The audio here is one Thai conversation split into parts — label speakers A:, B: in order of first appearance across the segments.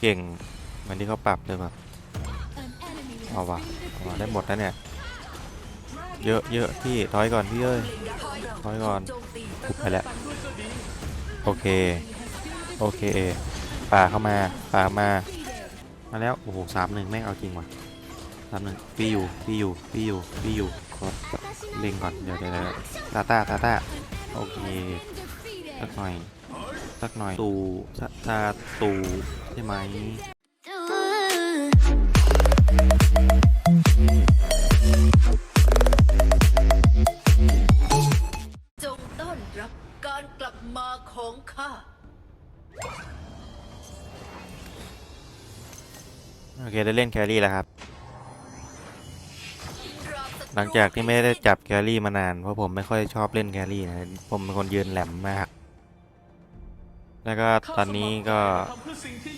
A: เก่งเหมือนที่เขาปรับเลยแบบ
B: เอาวะ
A: เอาวะได้หมดแล้วเนี่ย เยอะเยอะพี่ถอยก่อนพี่เอ้ยถอยก่อนทุบไปแล้วโอเค โอเคป่าเข้ามาป่ามามาแล้วโอ้โหสามหนึ่งแม่งเอาจริงว่ะสามหนึ่งพี่อยู่พี่อยู่พี่อยู่พี่อยู่ขอเล็งก่อนเดี๋ยวเดี๋ยวตาตาตาตาโอเคสักหน่อยสักหน่อยตูตา ตาตูใช่ไหม
C: จงต้อนรับการกลับมาของข้า
A: โอเคได้เล่นแครี่แล้วครับ หลังจากที่ไม่ได้จับแครี่มานาน เพราะผมไม่ค่อยชอบเล่นแครี่นะ ผมเป็นคนยืนแหลมมาก แล้วก็ตอนนี้ก็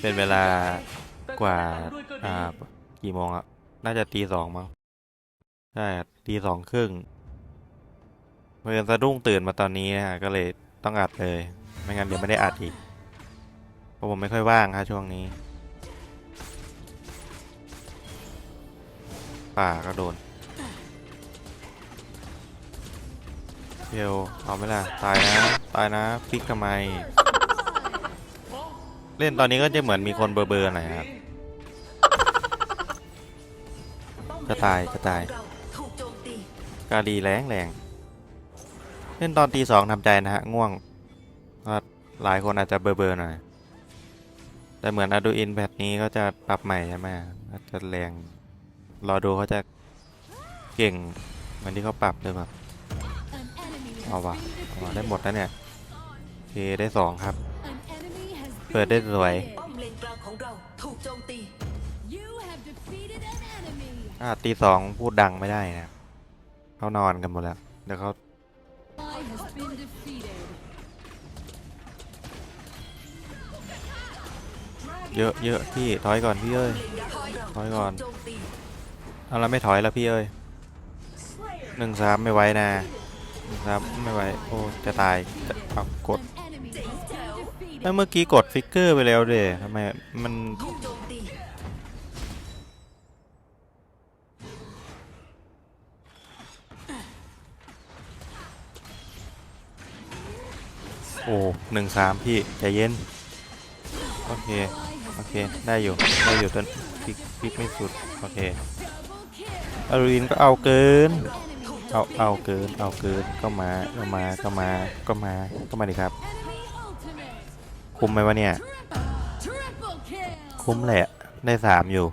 A: เป็นเวลากว่าอ่ากี่โมงอะน่าจะตีสองมั้งใช่ครับตีสองครึ่งเมื่อสะดุ้งตื่นมาตอนนี้นะฮะก็เลยต้องอัดเลย ไม่งั้นเดี๋ยวไม่ได้อัดอีกเพราะผมไม่ค่อยว่างครับช่วงนี้ ป่าก็โดนเดียวเอาไหมล่ะ ตายนะ ตายนะฟิกทำไม เล่นตอนนี้ก็จะเหมือนมีคนเบอร์เบอร์หน่อยครับจะตายจะตาย
C: กา
A: ดีแรงแรงเล่นตอนตีสองทำใจนะฮะ ง่วงก็หลายคนอาจจะเบอร์เบอร์หน่อยแต่เหมือน a อ d อินแบบนี้ก็จะปรับใหม่ใช่ไหมก็จะแรง รอดูเขาจะเก่งเหมือนที่เขาปรับเลยแบบเอาวะเอาวะได้หมดแล้วเนี่ยเคได้สองครับ ปิดได้สวย
C: ป้อมเลนกลางของเราถูกโจมตี
A: อ่าตีสองพูดดังไม่ได้นะเขานอนกันหมดแล้วเดี๋ยวเขาเยอะเยอะพี่ถอยก่อนพี่เอ้ยถอยก่อน
C: โจมตี
A: เอาแล้วไม่ถอยแล้วพี่เอ้ยหนึ่งสามไม่ไหวนะหนึ่งสามไม่ไหวโอ้จะตายจะเอากด แล้วเมื่อกี้กดฟิกเกอร์ไปแล้วเด้ทำไมมัน
C: โอ้
A: หนึ่งสามพี่ใจเย็น โอเค โอเค ได้อยู่ ได้อยู่ต้นพลิกพลิกไม่สุด โอเคอารูนก็เอาเกิน เอา เอาเกิน เอาเกิน ก็มา ก็มา ก็มา ก็มา ก็มาดิครับ คุ้มไหมวะเนี่ย คุ้มแหละ ได้สามอยู่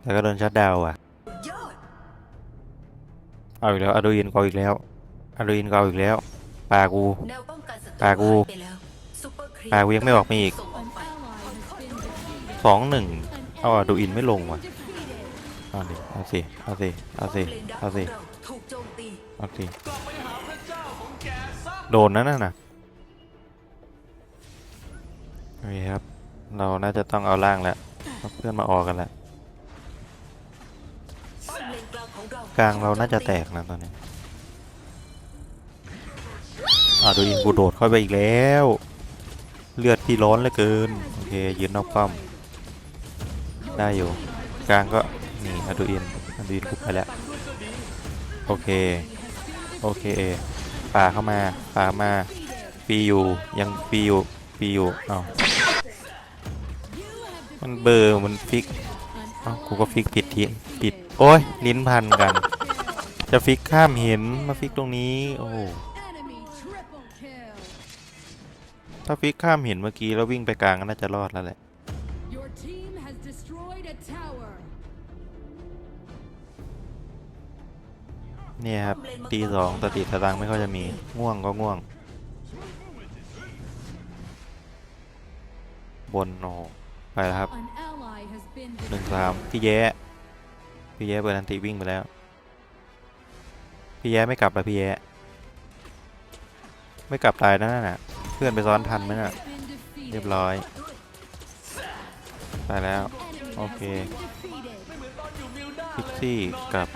A: แต่ก็โดนชัดดาวอะ
C: อด
A: เอาอีกแล้วอารูนก็เอาอีกแล้วอารูนก็เอาอีกแล้ว ปากู
C: แนวป้องกันศัตรู
A: ปากู
C: หายไปแล้วซุปเปอร์ครี
A: ปลากูยังไม่ออกมาอีก
C: สอ
A: งหนึ่งเอาอะดูอินไม่ลงว่ะเอาดิเอาสิเอาสิเอาสิ
C: เอา
A: สิ
C: เราถูกโจมตี
A: เอาสิโดนนั่นน่ะ โอเคครับ เราน่าจะต้องเอาล่างแล้วเพราะเพื่อนมาออกกันแล้ว
C: ป้อมเลนกลางเรา
A: น่าจะแตกนะตอนนี้อ่าดูอินกูโดดเข้าไปอีกแล้ว เลือดพี่ร้อนเหลือเกิน โอเคยืนนอกป้อม ได้อยู่ กลางก็นี่อะดูอินอะดูอินกูไปแล้ว โอเค โอเคป่าเข้ามาป่ามาปีอยู่ยังปีอยู่ปีอยู่อ้าว มันเบอร์มันฟิกเอ้ากูก็ฟิกผิดทีผิด โอ้ย ลิ้นพันกัน จะฟิกข้ามเห็นมาฟิกตรงนี้ โอ้โหถ้าฟิกข้ามเห็นเมื่อกี้แล้ววิ่งไปกลางก็น่าจะรอดแล้วแหละ
B: Your team has destroyed a tower.
A: เนี่ยครับตีสองสติสตังค์ไม่ค่อยจะมี ง่วงก็ง่วง บนโอ้โห ไปแล้วครับ
B: An ally has been
A: หนึ่งสามพี่แย้พี่แย้เปิดอันติวิ่งไปแล้ว พี่แย้ไม่กลับแล้วพี่แย้ไม่กลับตายนะนั่นน่ะ เพื่อนไปซ้อนทันไหมน่ะ
B: defeated.
A: เรียบร้อยตายแล้ว โอเค
B: Defeated.
A: คิกซี่กับ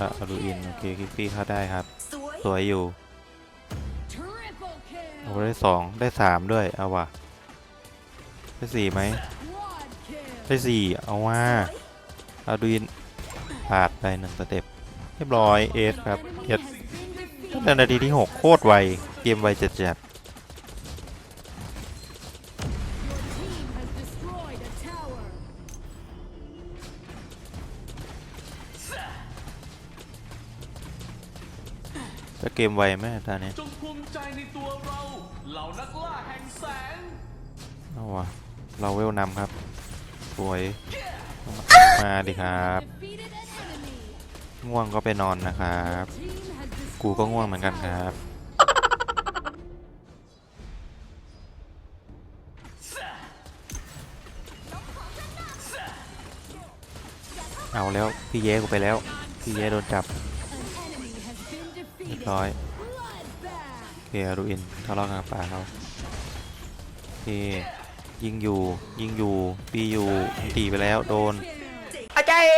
A: อะอารูอิน โอเคคิกซี่เข้าได้ครับ
C: สวย
A: สวยอยู่
B: Triple
A: โอ้
B: kill.
A: ได้สองได้สามด้วย เอาว่ะ ได้สี่ไหม
B: Quad kill.
A: ได้สี่เอาว่าอาดูอินพลาดไปหนึ่งสเต็ปเรียบร้อยเอสครับเอ
B: Enemy
A: ส
B: has been
A: ตั้ง
B: defeated.
A: แต่นาทีที่ 6 โคตรไว เกมไวจัดจัด
B: Your team has destroyed a tower.
A: ๆจะเกมไวไหมตอนนี้
D: จงภูมิใจในตัวเราเหล่านักล่าแห่งแสง
A: เอาวะ เราเวลนำครับ สวย มาดิครับ ง่วงก็ไปนอนนะครับ กูก็ง่วงเหมือนกันครับ เอาแล้วพี่เย้กูไปแล้ว พี่เย้โดนจับเรียบร้อยเคอรูอินทะเลาะกับป่าเขาโอเค ยิงอยู่ยิงอยู่ปีอยู่ตีไปแล้วโดน
C: อาจารย์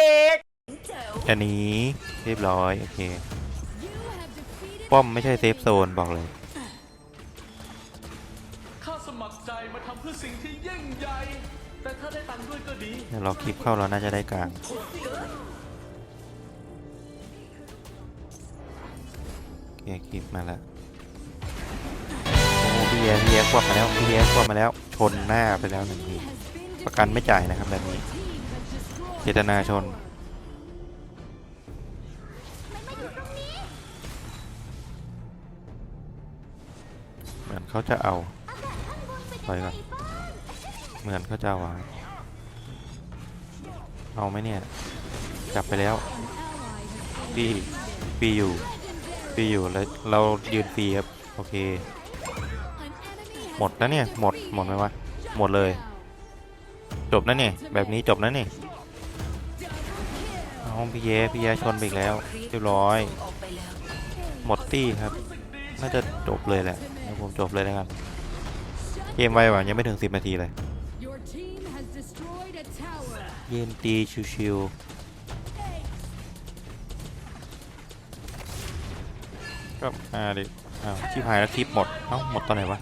C: เจ๋ว
A: จะหนีเรียบร้อยโอเค
B: You have defeated
A: ป้อมไม่ใช่เซฟโซนบอกเลย
D: ข้าสมัครใจมาทำเพื่อสิ่งที่ยิ่งใหญ่แต่ถ้าได้ตังค์ด้วยก็ดี
A: เดี๋ยวเราคลิปเข้าเราน่าจะได้กลางโอเคคลิปมาแล้วโอ้ พี่แย่พี่แย่ควบมาแล้วพี่แย่ควบมาแล้วชนหน้าไปแล้วหนึ่งทีประกันไม่จ่ายนะครับแบบนี้เจตนาชนเหมือนเขาจะเอาไปก่อนเหมือนเขาจะเอาอะเอาไหมเนี่ยจับไปแล้วปีปีอยู่ปีอยู่แล้วเรายืนฟรีครับโอเค หมดแล้วเนี่ย หมด หมดไหมวะ หมดเลย จบนะเนี่ย แบบนี้จบนะเนี่เอาพี่เยพี่เยชนไปอีกแล้ว เรียบร้อย หมดตี้ครับ น่าจะจบเลยแหละผมจบเลยนะครับ เกมไวกว่ายังไม่ถึง 10 นาทีเลย
B: Your team has destroyed a tower.
A: ยืนตีชิวๆก็อ่าดิอ้าวชิบหายแล้วคลิปหมด เอ้าหมดตอนไหนวะ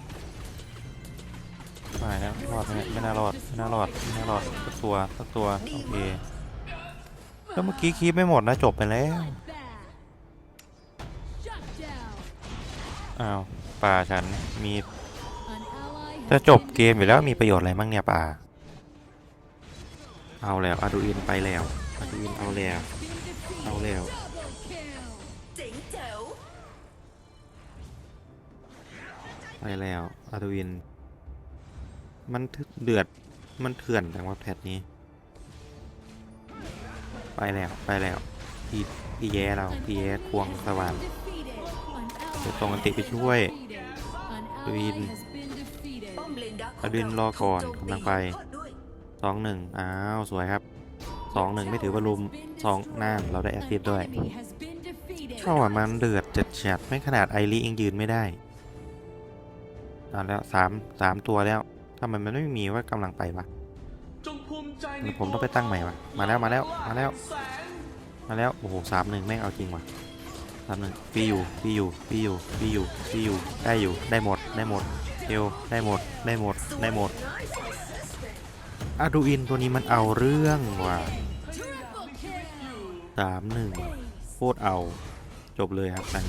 A: หายแล้วรอดไหมเนี่ยไม่น่ารอดไม่น่ารอดไม่น่ารอดสักตัวสักตัวโอเคแล้วเมื่อกี้คลิปไม่หมดนะจบไปแล้วอ้าวป่าฉันมีจะจบเกมอยู่แล้วมีประโยชน์อะไรบ้างเนี่ยป่า เอาแล้วอาดูอินไปแล้วอาดูอินเอาแล้วเอาแล้ว
B: Double kill.
C: เจ๋งเจ๋ว
A: ไปแล้วอาดูอิน มันทึเดือด มันเถื่อนจังว่าแพทนี้ ไปแล้วไปแล้วพี่พี่แย่เราพี่แย่ควงสว่านเดี๋ยวส่งอันติไปช่วย
C: อมเลน
A: อดุลรอก่อนกำลังไปสองหนึ่งอ้าวสวยครับสองหนึ่งไม่ถือว่าลุมสองน่านเราได้แอสซิสด้วยเข้าอะมันเดือดจัดจัดไม่ขนาดไอรีเองยืนไม่ได้อ่าแล้วสามสามตัวแล้ว ทำไมมันไม่มีว่ากำลังไปวะ
D: จงภูมิใจใน
A: ผมต้องไปตั้งใหม่วะมาแล้วมาแล้วมาแล้ว
D: แสง
A: มาแล้วโอ้โหสามหนึ่งแม่งเอาจริงว่ะสามหนึ่งปีอยู่ปีอยู่ปีอยู่ปีอยู่ปีอยู่ได้อยู่ได้หมดได้หมดเอวได้หมดได้หมดได้หมดอาดูอินตัวนี้มันเอาเรื่องว่ะ
B: Triple kill.
A: สามหนึ่งโคตรเอาจบเลยครับตัน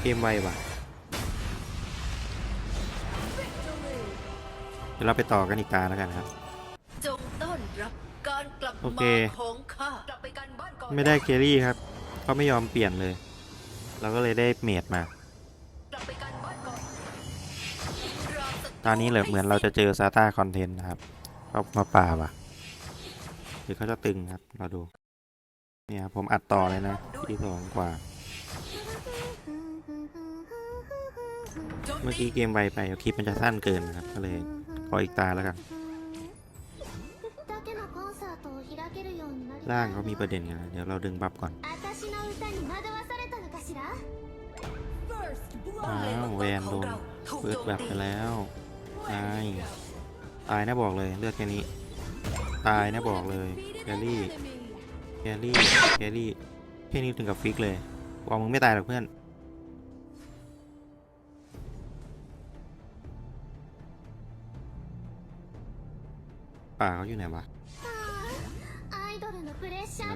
A: เกมไวว่ะ เดี๋ยวเราไปต่อกันอีกตาแล้วกันครับ
C: จงต้อนรับการกลับ
A: โอ
C: มา
A: เค
C: ของข้ากลับไปกันบ้านก่อน
A: ไม่ได้เคลรี่ครับเขาไม่ยอมเปลี่ยนเลย เราก็เลยได้เมดมา
C: กลับไปกันบ้านก่อนราศัตรู
A: ตอนนี้เลยเหมือนเราจะเจอซาต้าคอนเทนต์นะครับเขามาป่าว่ะหรือเขาจะตึงครับ เราดู เนี่ยครับผมอัดต่อเลยนะที่สองกว่า เมื่อกี้เกมไวไปคลิปมันจะสั้นเกินนะครับ ก็เลยข ออีกตาแล้วกัน ล่างเขามีประเด็นไงเดี๋ยวเราดึงบัฟก่อนอ้าวแวนโดนเปิดแบบไปแล้วตายตายนะบอกเลยเลือดแค่นี้ ตายนะบอกเลยแค
B: ล
A: รี่แคลรี่แคลรี่แค่นี้ถึงกับฟิกเลยบอกมึงไม่ตายหรอกเพื่อน่าเขาอยู่ไหนวะ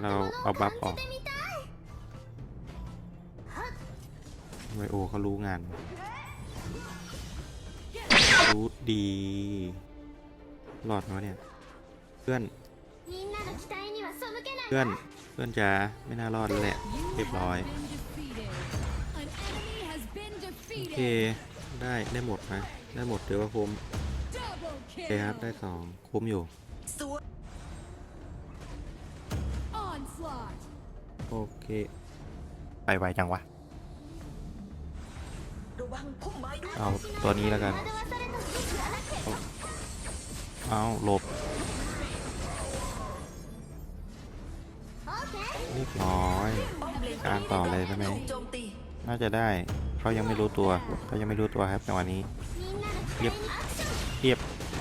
A: เราเอาบัฟออกไวโอเขารู้งาน รู้ดีหลอดไหมเนี่ย เพื่อน เพื่อน เพื่อนจะไม่น่ารอดแล้วแหละ เรียบร้อย โอเค ได้ ได้หมดไหมได้หมดเดี๋ยวว่าผม โอเคครับ ได้สองคุ้มอยู่โอเค ไปไวจังวะ เอาตัวนี้แล้วกัน เอาหลบนิดน้อยการต่อเลยใช่ไหม น่าจะได้เขายังไม่รู้ตัวเขายังไม่รู้ตัวครับจังหวะนี้
E: เรียบ
A: เรียบ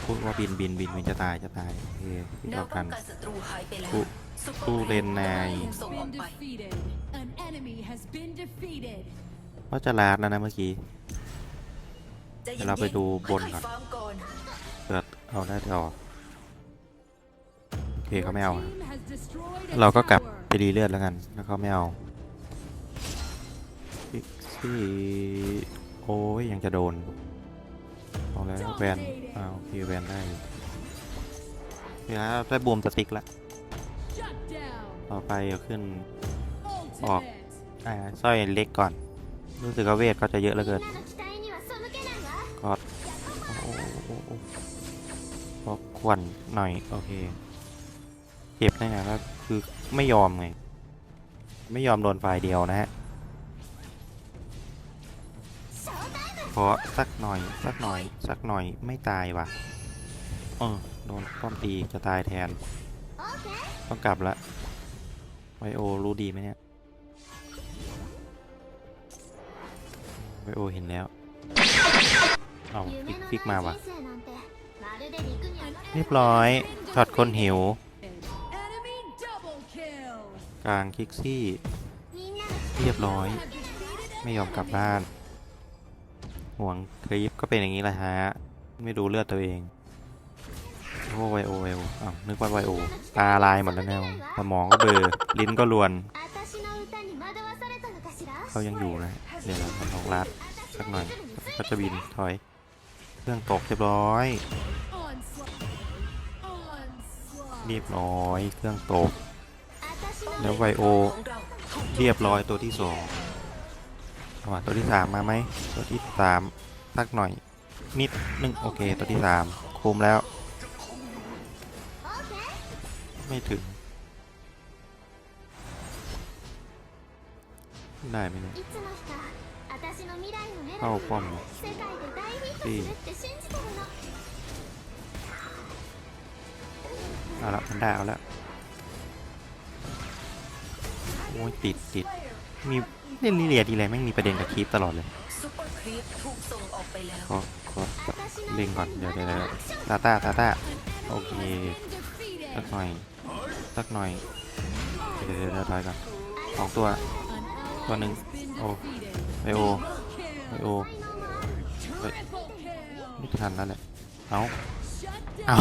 A: พูดว่าบินบินบินบินจะตายจะตายโอเคที่
C: แน
A: ต่
C: ว
A: อ
C: ป้
A: กั
C: อนงกันศัตรูหายไปแล้ว
A: กู
C: ซุปปอร์
A: กูเลนนาย
C: ถูกส่งออก
B: Been
C: ไป
B: defeated. An enemy has been defeated.
A: ว่าจะลาดแล้วนะเมื่อกี้
C: ใจย็นๆ
A: เดี๋ยวเราไปดูบนก่อน
C: ค่ยๆฟาร์มก่อน
A: เกิดเอาได้ต่อโอเคเขาไม่เอา
B: Your
A: อะ
B: team has destroyed a
A: เราก็กลับ
B: tower.
A: ไปรีเลือดแล้วกัน แล้วเขาไม่เอาพิกซี่โอ้ยยังจะโดน เอาแล้วแวนอ่าโอเคแวนได้เนี่ยได้บูมสติ๊กละต่อไปเะขึ้น
B: อ
A: อกไอ้สร้อยเล็กก่อน รู้สึกว่าเวทก็จะเยอะเหลือเกินกอดพอควันหน่อย โอเคเจ็บแน่ๆก็คือไม่ยอมไง ไม่ยอมโดนฝ่ายเดียวนะฮะ ขอสักหน่อย สักหน่อย สักหน่อยไม่ตายว่ะเออโดนป้อมตีจะตายแทน ต้องกลับละไวโอรู้ดีไหมเนี่ยไวโอเห็นแล้ว เอาฟิกฟิกมาว่ะ เรียบร้อยถอดคนหิว กลางคิกซี่ เรียบร้อย ไม่ยอมกลับบ้าน ห่วงคลิปก็เป็นอย่างนี้แหละฮะ ไม่ดูเลือดตัวเองโอ้ไวโอไวโออ้าวนึกว่าไวโอตาลายหมดแล้วแนวสมองก็เบลอลิ้นก็รวนเขายังอยู่นะเดี๋ยวเราทำของรัดสักหน่อยก็จะบินถอยเครื่องตกเรียบร้อยเรียบร้อยเครื่องตกแล้วไวโอ
C: เรี
A: ยบร้อยตัวที่สอง จัตัวที่สามมาไหมตัวที่สามสักหน่อย นิดนึงโอเค ตัวที่สามคุมแล้ว ไม่ถึง ได้ไหมเนี่ยเข้าป้อม
E: สี่
A: เอาละมันได้เอาละโอ้ยติดติด มีเล่นนี่เรียดีเลยแม่งมีประเด็นกับคลิปตลอดเลยขอขอเล่งก่อนเดี๋ยวเดี๋ยวตาตาตาตา
B: โอเค
A: สักหน่อยสักหน่อยเดี๋ยวเดี๋ยวถอยก่อนสองตัว
B: ตั
A: วห
B: นึ่ง
A: โอไอโอไอโอไม่ทันแล้วแหละเอา
B: เอา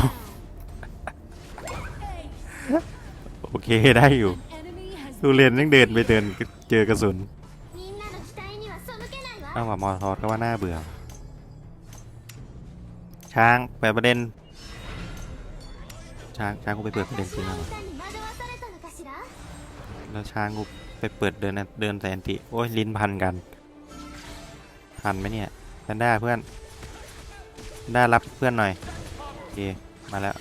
A: โอเคได้อยู่ดูเรียนยังเดินไปเดิน เจอกระสุนเอาว่ามอทอดก็ว่าน่าเบื่อ ช้างเปประเด็น ช้างช้างกูไปเปิดประเด็นจริงแล้วแล้วช้างกูไปเปิดเดินเดินแสนติโอ้ยลิ้นพันกัน พันไหมเนี่ยแพนด้าเพื่อนได้รับเพื่อนหน่อยโอเคมาแล้ว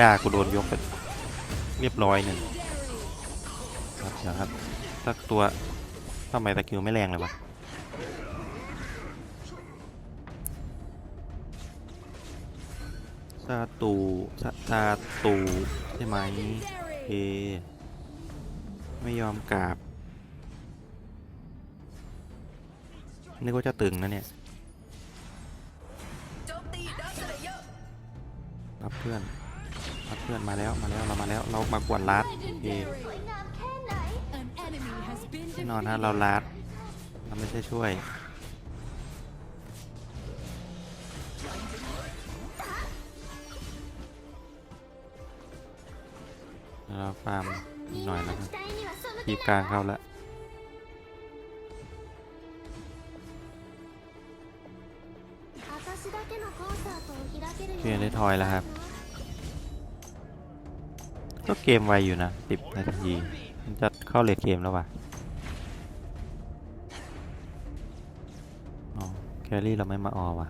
A: ด้ากูโดนยกไปเรียบร้อยหนึ่งครับเดี๋ยวครับ สักตัวทำไมตะคิวไม่แรงเลยวะซาตูซาาตูใช่ไหมโอเคไม่ยอมกราบนึกว่าจะตึงนะเนี่ย
C: รั
A: บเพื่อนรับเพื่อนมาแล้วมาแล้วเรามาแล้วเรามากวนลัดโอ
E: น
A: อนฮะเราลัดเราไม่ใช่ช่วยเราฟาร์มหน่อยนะ
E: ครับ
A: ทีกลางเข้าแล้วเพียงได้ทอยแล้วครับ ก็เกมไวอยู่นะ 10 นาที มันจะเข้าเลทเกมแล้วว่ะ แครี่เราไม่มาออว่ะ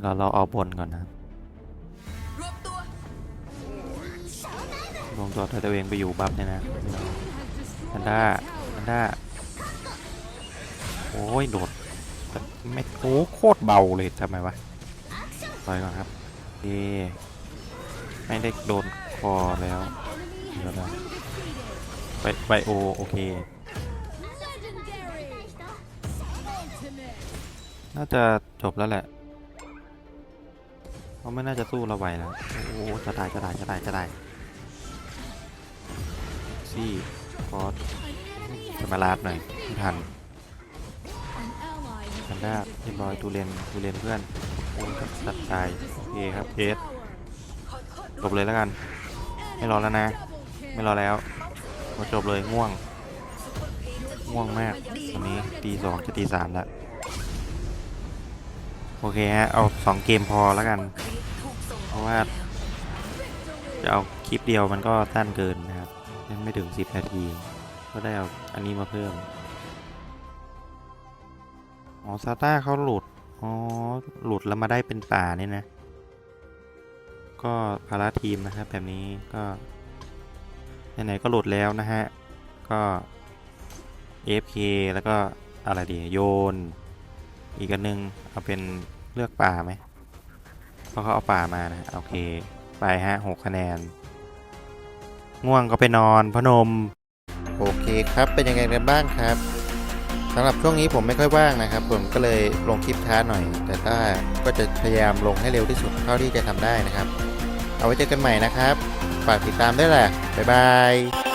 A: เราเราเอาบนก่อนนะครับ
C: รวมตัว
A: รวมตัวตัวเองไปอยู่บัฟเนี่ยนะ
B: Your team has destroyed
A: แพน
B: a
A: ด้า
B: tower.
A: แพนด้าโอ้ยโดดแต่ไม่โอ้โคตรเบาเลยทำไมวะต่อยก่อนครับเอไม่ได้โดนคอแล้ว
B: Enemy
A: เดี๋ยว
B: has
A: นะ
B: been defeated.
A: ไบไบโอโอเค น่าจะจบแล้วแหละเขาไม่น่าจะสู้เราไหวแล้ว โอ้โหจะได้จะได้จะได้จะได้ซี่คอสจะมาลาดหน่อยไม่ทัน
B: an ally
A: แพ
B: has
A: นด้เรียบร้อยตูเรนตูเรนเพื่อนโอ้ยตัดตายโอเคครับเอสจบเลยแล้วกัน ไม่รอแล้วนะ ไม่รอแล้ว มาจบเลยง่วง ง่วงมากตอนนี้ตีสองจะตีสามแล้ว โอเคฮะ เอาสองเกมพอแล้วกัน เพราะว่า จะเอาคลิปเดียวมันก็สั้นเกินนะครับยังไม่ถึงสิบนาที ก็ได้เอาอันนี้มาเพิ่ม อ๋อซาต้าเขาหลุด อ๋อ หลุดแล้วมาได้เป็นป่าเนี่ยนะ ก็ภาระทีมนะครับแบบนี้ก็ ไหนๆก็หลุดแล้วนะฮะ ก็ AFK แล้วก็อะไรดีโยน อีกอันนึง เอาเป็นเลือกป่าไหมเพราะเขาเอาป่ามานะโอเค ไปฮะหกคะแนน ง่วงก็ไปนอนพนม โอเคครับเป็นยังไงกันบ้างครับสำหรับช่วงนี้ผมไม่ค่อยว่างนะครับ ผมก็เลยลงคลิปช้าหน่อย แต่ถ้าก็จะพยายามลงให้เร็วที่สุดเท่าที่จะทำได้นะครับ เอาไว้เจอกันใหม่นะครับ ฝากติดตามได้แหละ บ๊ายบาย